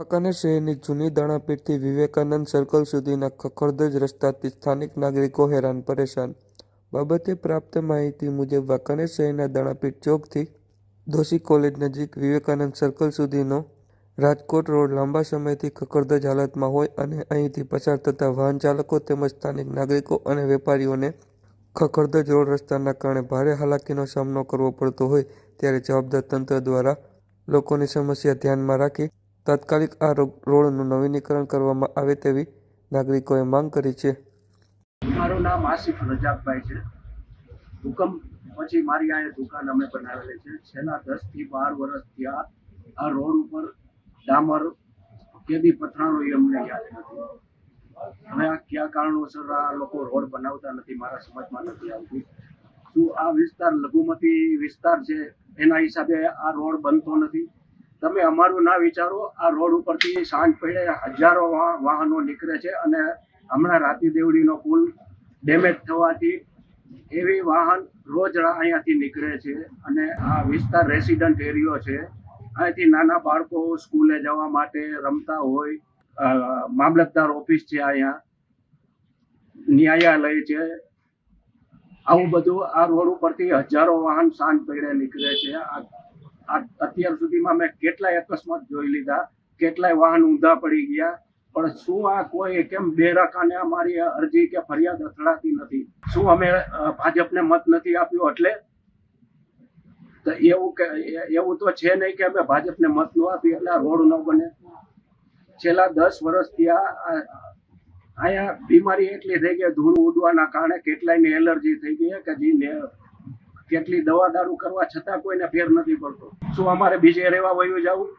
વાંકાનેર શહેરની જૂની દાણાપીઠથી વિવેકાનંદ સર્કલ સુધીના ખખડધજ રસ્તાથી સ્થાનિક નાગરિકો હેરાન પરેશાન. બાબતે પ્રાપ્ત માહિતી મુજબ વાંકાને શહેરના દાણાપીઠ ચોકથી દોશી કોલેજ નજીક વિવેકાનંદ સર્કલ સુધીનો રાજકોટ રોડ લાંબા સમયથી ખખડધજ હાલતમાં હોય અને અહીંથી પસાર થતા વાહન ચાલકો તેમજ સ્થાનિક નાગરિકો અને વેપારીઓને ખખડધજ રોડ રસ્તાના કારણે ભારે હાલાકીનો સામનો કરવો પડતો હોય, ત્યારે જવાબદાર તંત્ર દ્વારા લોકોની સમસ્યા ધ્યાનમાં રાખી તાત્કાલિક આ રોડનું નવીનીકરણ કરવામાં આવે તેવી નાગરિકોએ માંગ કરી છે. મારું નામ આસિફ રજાકભાઈ છે. ભૂકંપ પછી મારી અહીંયા દુકાન અમે બનાવેલી છે. છેલ્લા દસથી બાર વર્ષથી આ આ રોડ ઉપર ડામર, કેદી પથરાણો એ અમને યાદ નથી. હવે આ કયા કારણોસર આ લોકો રોડ બનાવતા નથી મારા સમજમાં નથી આવતી. શું આ વિસ્તાર લઘુમતી વિસ્તાર છે? એના હિસાબે આ રોડ બનતો નથી. તમે અમારું ના વિચારો, આ રોડ ઉપરથી સાંજ પડે હજારો વાહનો નીકળે છે અને હમણાં રાતી દેવડીનો પુલ ડેમેજ થવાથી એવી વાહન રોજ અહીંયાથી નીકળે છે અને આ વિસ્તાર રેસિડન્ટ એરિયો છે. અહીંયાથી નાના બાળકો સ્કૂલે જવા માટે રમતા હોય મામલતદાર ઓફિસ છે અહીંયા, ન્યાયાલય છે. આવું બધું આ રોડ ઉપરથી હજારો વાહન સાંજ પડે નીકળે છે. આ અત્યાર સુધીમાં મેં કેટલાય અકસ્માત જોઈ લીધા, કેટલાય વાહન ઊંધા પડી ગયા, પણ શું આ કોઈ કેમ બેરકાને અમારી અરજી કે ફરિયાદ અથડાતી નથી? શું અમે ભાજપને મત નથી આપ્યો એટલે? તો એવું કે, એવું તો છે નહીં કે અમે ભાજપને મત ન આપીએ એટલે રોડ ન બને. છેલ્લા દસ વર્ષથી આ અહીંયા બીમારી એટલી થઈ ગઈ, ધૂળ ઉડવાના કારણે કેટલાયની એલર્જી થઈ ગઈ કે જે કેટલી દવા દારૂ કરવા છતાં કોઈને ફેર નથી પડતો. શું અમારે બીજે રહેવા વયું જવું?